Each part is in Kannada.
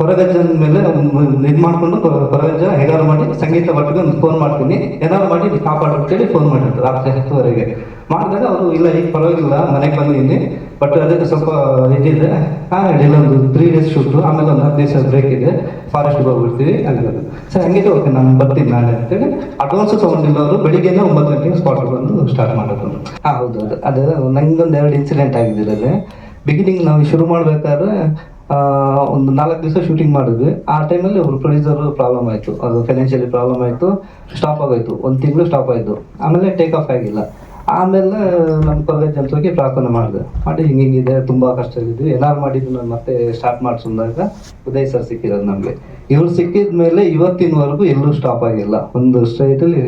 ಹೊರಗಜ್ಜನ ಮೇಲೆ ಇದು ಮಾಡ್ಕೊಂಡು ಹೊರಗಜ್ಜ ಹೇಗಾರು ಮಾಡಿ ಸಂಗೀತ ಭಟ್ಗೆ ಒಂದು ಫೋನ್ ಮಾಡ್ತೀನಿ. ಏನಾದ್ರು ಮಾಡಿ ಕಾಪಾಡು ಅಂತೇಳಿ ಫೋನ್ ಮಾಡಿದ್ರು ರಾತ್ರಿ ಹತ್ತುವರೆಗೆ. ಮಾಡಿದಾಗ ಅವರು, ಇಲ್ಲ, ಈಗ ಪರವಾಗಿಲ್ಲ, ಮನೆಗೆ ಬಂದಿದ್ದೀನಿ. ಬಟ್ ಅದಕ್ಕೆ ಸ್ವಲ್ಪ ಇದಿದೆ. ಅಡ್ಡಿಲ್ಲ ಒಂದು ತ್ರೀ ಡೇಸ್ ಶೂಟು ಆಮೇಲೆ ಒಂದು ಹತ್ತು ದಿವಸ ಬ್ರೇಕ್ ಇದೆ. ಫಾರೆಸ್ಟ್ಗೆ ಹೋಗ್ಬಿಡ್ತೀವಿ ಅಲ್ಲಿರೋದು ಸರ್ ಹಂಗಿದ್ರೆ ಓಕೆ, ನಾನು ಬರ್ತೀನಿ ನಾಳೆ ಅಂತೇಳಿ ಅಡ್ವಾನ್ಸ್ ತೊಗೊಂಡಿಲ್ಲ ಅವರು ಬೆಳಿಗ್ಗೆನೇ ಒಂಬತ್ತು ಗಂಟೆಗೆ ಸ್ಪಾಟ್ಗೆ ಬಂದು ಸ್ಟಾರ್ಟ್ ಮಾಡೋದು. ಹಾಂ ಹೌದು ಹೌದು. ಅದು ನಂಗೊಂದು ಎರಡು ಇನ್ಸಿಡೆಂಟ್ ಆಗಿದೆ ಬಿಗಿನಿಂಗ್ ನಾವು ಶುರು ಮಾಡ್ಬೇಕಾದ್ರೆ ಒಂದು ನಾಲ್ಕು ದಿವಸ ಶೂಟಿಂಗ್ ಮಾಡಿದ್ವಿ. ಆ ಟೈಮಲ್ಲಿ ಒಬ್ರು ಪ್ರೊಡ್ಯೂಸರ್ ಪ್ರಾಬ್ಲಮ್ ಆಯಿತು. ಅದು ಫೈನಾನ್ಷಿಯಲಿ ಪ್ರಾಬ್ಲಮ್ ಆಯಿತು ಸ್ಟಾಪ್ ಆಗೋಯ್ತು. ಒಂದು ತಿಂಗಳು ಸ್ಟಾಪ್ ಆಯಿತು. ಆಮೇಲೆ ಟೇಕ್ ಆಫ್ ಆಗಿಲ್ಲ. ಆಮೇಲೆ ನಮ್ಮ ಅಂತ ಹೋಗಿ ಪ್ರಾರ್ಥನೆ ಮಾಡಿದೆ. ಮಾಡಿ ಹಿಂಗೆ ಹಿಂಗಿದೆ ತುಂಬ ಕಷ್ಟ ಇದ್ವಿ ಏನಾರು ಮಾಡಿದ್ದು ನಾನು ಮತ್ತೆ ಸ್ಟಾರ್ಟ್ ಮಾಡಿಸಿದಾಗ ಉದಯ್ ಸರ್ ಸಿಕ್ಕಿರೋದು ನಮಗೆ. ಇವ್ರು ಸಿಕ್ಕಿದ ಮೇಲೆ ಇವತ್ತಿನವರೆಗೂ ಎಲ್ಲೂ ಸ್ಟಾಪ್ ಆಗಿಲ್ಲ. ಒಂದು ಸ್ಟ್ರೈಟಲ್ಲಿ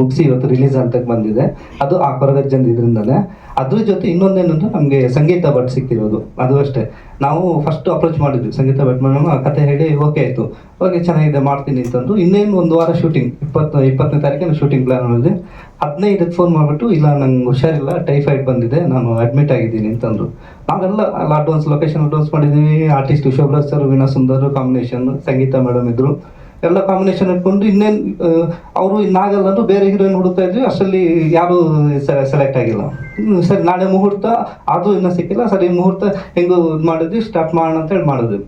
ಮುಗಿಸಿ ಇವತ್ತು ರಿಲೀಸ್ ಅಂತ ಬಂದಿದೆ. ಅದು ಆ ಕೊರಗಜ್ಜನ್ ಇದರಿಂದನೇ. ಅದ್ರ ಜೊತೆ ಇನ್ನೊಂದೇನಂದ್ರೆ ನಮಗೆ ಸಂಗೀತ ಭಟ್ ಸಿಕ್ಕಿರೋದು. ಅದು ಅಷ್ಟೇ. ನಾವು ಫಸ್ಟ್ ಅಪ್ರೋಚ್ ಮಾಡಿದ್ವಿ. ಸಂಗೀತ ಭಟ್ ಮೇಡಮ್ ಕತೆ ಹೇಳಿ ಓಕೆ ಆಯಿತು. ಓಕೆ ಚೆನ್ನಾಗಿದೆ, ಮಾಡ್ತೀನಿ ಅಂತಂದು. ಇನ್ನೇನು ಒಂದು ವಾರ ಶೂಟಿಂಗ್ ಇಪ್ಪತ್ತು, ಇಪ್ಪತ್ತನೇ ತಾರೀಕಿನ ಶೂಟಿಂಗ್ ಪ್ಲಾನ್ ಮಾಡಿದ್ವಿ. ಹದಿನೈದಕ್ಕೆ ಫೋನ್ ಮಾಡಿಬಿಟ್ಟು, ಇಲ್ಲ, ನಂಗೆ ಹುಷಾರಿಲ್ಲ ಟೈಫಾಯ್ಡ್ ಬಂದಿದೆ, ನಾನು ಅಡ್ಮಿಟ್ ಆಗಿದ್ದೀನಿ, ಅಂತಂದ್ರು. ನಾವೆಲ್ಲ ಅಲ್ಲಿ ಅಡ್ವಾನ್ಸ್ ಲೊಕೇಶನ್ ಅಡ್ವಾನ್ಸ್ ಮಾಡಿದ್ದೀವಿ artist Shobharaj sir Veena Sundar combination Sangeetha madam ಇದ್ರು. ಎಲ್ಲ ಕಾಂಬಿನೇಷನ್ ಇಟ್ಕೊಂಡು ಇನ್ನೇನು ಅವರು ಇನ್ನಾಗಲ್ಲ ಅಂತ ಬೇರೆ ಹೀರೋಯಿನ್ ಹುಡುಕ್ತಾ ಇದ್ವಿ. ಅಷ್ಟರಲ್ಲಿ ಯಾರು ಸೆಲೆಕ್ಟ್ ಆಗಿಲ್ಲ. ಸರಿ, ನಾಳೆ ಮುಹೂರ್ತ ಅದು ಇನ್ನೂ ಸಿಕ್ಕಿಲ್ಲ. ಸರಿ, ಮುಹೂರ್ತ ಹೆಂಗು ಇದು ಮಾಡಿದ್ವಿ ಸ್ಟಾರ್ಟ್ ಮಾಡೋಣ ಅಂತ ಹೇಳಿ ಮಾಡಿದ್ವಿ.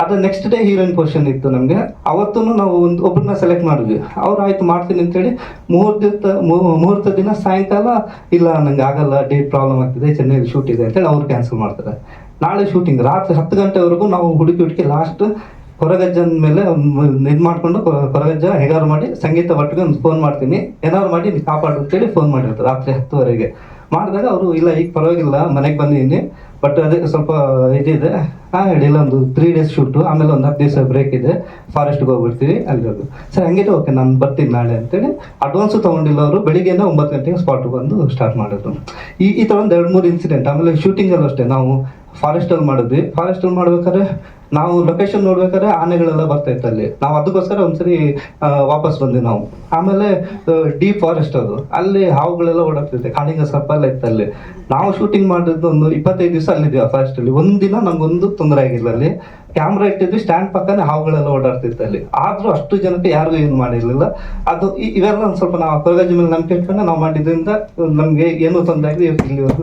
ಅದು ನೆಕ್ಸ್ಟ್ ಡೇ ಹೀರೋಯಿನ್ ಪೊಸಿಷನ್ ಇತ್ತು ನಮಗೆ. ಅವತ್ತೂ ನಾವು ಒಂದು ಒಬ್ಬರನ್ನ ಸೆಲೆಕ್ಟ್ ಮಾಡಿದ್ವಿ. ಅವ್ರು ಆಯ್ತು ಮಾಡ್ತೀನಿ ಅಂತೇಳಿ ಮುಹೂರ್ತ ಮುಹೂರ್ತ ದಿನ ಸಾಯಂಕಾಲ, ಇಲ್ಲ ನಂಗೆ ಆಗಲ್ಲ ಡೇಟ್ ಪ್ರಾಬ್ಲಮ್ ಆಗ್ತಿದೆ, ಚೆನ್ನೈಲಿ ಶೂಟ್ ಇದೆ ಅಂತೇಳಿ ಅವ್ರು ಕ್ಯಾನ್ಸಲ್ ಮಾಡ್ತಾರೆ. ನಾಳೆ ಶೂಟಿಂಗ್ ರಾತ್ರಿ ಹತ್ತು ಗಂಟೆವರೆಗೂ ನಾವು ಹುಡುಕಿ ಹುಡುಕಿ ಲಾಸ್ಟ್ ಕೊರಗಜ್ಜನ ಮೇಲೆ ಇದು ಮಾಡ್ಕೊಂಡು ಕೊರ- ಕೊರಗಜ್ಜ ಹೇಗಾರು ಮಾಡಿ ಸಂಗೀತ ಭಟ್ಗೆ ಒಂದು ಫೋನ್ ಮಾಡ್ತೀನಿ. ಏನಾದ್ರು ಮಾಡಿ ಕಾಪಾಡು ಅಂತೇಳಿ ಫೋನ್ ಮಾಡಿರ್ತಾರೆ ರಾತ್ರಿ ಹತ್ತುವರೆಗೆ. ಮಾಡಿದಾಗ ಅವರು, ಇಲ್ಲ, ಈಗ ಪರವಾಗಿಲ್ಲ, ಮನೆಗೆ ಬಂದಿದ್ದೀನಿ. ಬಟ್ ಅದಕ್ಕೆ ಸ್ವಲ್ಪ ಇದಿದೆ. ಹಾಂ ಅಡ್ಡಿಲ್ಲ ಒಂದು ತ್ರೀ ಡೇಸ್ ಶೂಟು ಆಮೇಲೆ ಒಂದು ಹತ್ತು ದಿವಸ ಬ್ರೇಕ್ ಇದೆ. ಫಾರೆಸ್ಟ್ಗೆ ಹೋಗ್ಬಿಡ್ತೀವಿ ಅಲ್ಲಿರೋದು. ಸರ್ ಹಂಗಿದ್ರೆ ಓಕೆ ನಾನು ಬರ್ತೀನಿ ನಾಳೆ ಅಂತೇಳಿ. ಅಡ್ವಾನ್ಸು ತೊಗೊಂಡಿಲ್ಲ ಅವರು ಬೆಳಿಗ್ಗೆನೇ ಒಂಬತ್ತು ಗಂಟೆಗೆ ಸ್ಪಾಟ್ ಬಂದು ಸ್ಟಾರ್ಟ್ ಮಾಡೋದು ಈ ಈ ಥರ ಒಂದು ಎರಡು ಮೂರು ಇನ್ಸಿಡೆಂಟ್ ಆಮೇಲೆ ಶೂಟಿಂಗಲ್ಲೂ ಅಷ್ಟೇ. ನಾವು ಫಾರೆಸ್ಟಲ್ಲಿ ಮಾಡಿದ್ವಿ. ಫಾರೆಸ್ಟಲ್ಲಿ ಮಾಡ್ಬೇಕಾದ್ರೆ ನಾವು ಲೊಕೇಶನ್ ನೋಡ್ಬೇಕಾದ್ರೆ ಆನೆಗಳೆಲ್ಲ ಬರ್ತಾ ಇತ್ತು ಅಲ್ಲಿ. ನಾವು ಅದಕ್ಕೋಸ್ಕರ ಒಂದ್ಸರಿ ವಾಪಸ್ ಬಂದ್ವಿ ನಾವು. ಆಮೇಲೆ ಡೀಪ್ ಫಾರೆಸ್ಟ್ ಅದು. ಅಲ್ಲಿ ಹಾವುಗಳೆಲ್ಲ ಓಡಾಡ್ತಿದೆ ಕಾಳಿಂಗ ಸರ್ಪ ಎಲ್ಲ ಇತ್ತು ಅಲ್ಲಿ. ನಾವು ಶೂಟಿಂಗ್ ಮಾಡಿದ್ದು ಒಂದು ಇಪ್ಪತ್ತೈದು ದಿವಸ ಅಲ್ಲಿದ್ವಿ ಆ ಫಾರೆಸ್ಟ್ ಅಲ್ಲಿ. ಒಂದಿನ ನಮ್ಗೊಂದು ತೊಂದರೆ ಆಗಿಲ್ಲ ಅಲ್ಲಿ. ಕ್ಯಾಮ್ರಾ ಇಟ್ಟಿದ್ವಿ ಸ್ಟ್ಯಾಂಡ್ ಪಕ್ಕನೆ ಹಾವುಗಳೆಲ್ಲ ಓಡಾಡ್ತಿತ್ತು ಅಲ್ಲಿ. ಆದ್ರೂ ಅಷ್ಟು ಜನಕ್ಕೆ ಯಾರಿಗೂ ಏನು ಮಾಡಿರ್ಲಿಲ್ಲ. ಅದು ಇವೆಲ್ಲ ಒಂದು ಸ್ವಲ್ಪ ನಾವು ಕೊರಗಜ್ಜಿ ಮೇಲೆ ನಂಬಿಕೆ ಇಟ್ಕೊಂಡು ನಾವು ಮಾಡಿದ್ರಿಂದ ನಮಗೆ ಏನೂ ತೊಂದರೆ ಆಗಲಿ ಇಲ್ಲಿವರೆಗೂ